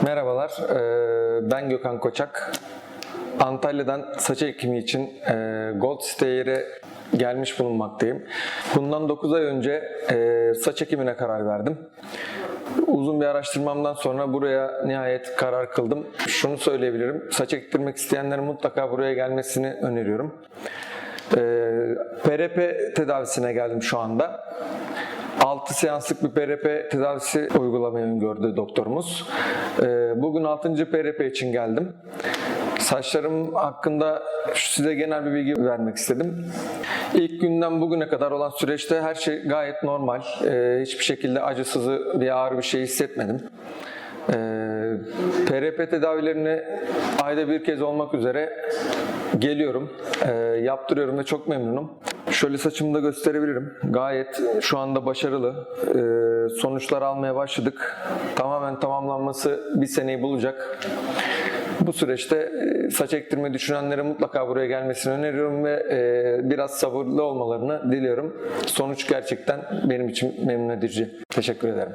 Merhabalar, ben Gökhan Koçak. Antalya'dan saç ekimi için Gold Stayer'e gelmiş bulunmaktayım. Bundan 9 ay önce saç ekimine karar verdim. Uzun bir araştırmamdan sonra buraya nihayet karar kıldım. Şunu söyleyebilirim, saç ektirmek isteyenlerin mutlaka buraya gelmesini öneriyorum. PRP tedavisine geldim şu anda. 6 seanslık bir PRP tedavisi uygulamayı öngördü doktorumuz. Ee, Bugün 6. PRP için geldim. Saçlarım hakkında size genel bir bilgi vermek istedim. İlk günden bugüne kadar olan süreçte her şey gayet normal. Ee, Hiçbir şekilde acısızı bir ağır bir şey hissetmedim. Ee, PRP tedavilerini ayda bir kez olmak üzere geliyorum, Ee, yaptırıyorum ve çok memnunum. Şöyle saçımı da gösterebilirim. Gayet şu anda başarılı. Ee, sonuçlar almaya başladık. Tamamen tamamlanması bir seneyi bulacak. Bu süreçte e, saç ektirme düşünenlere mutlaka buraya gelmesini öneriyorum ve e, biraz sabırlı olmalarını diliyorum. Sonuç gerçekten benim için memnun edici. Teşekkür ederim.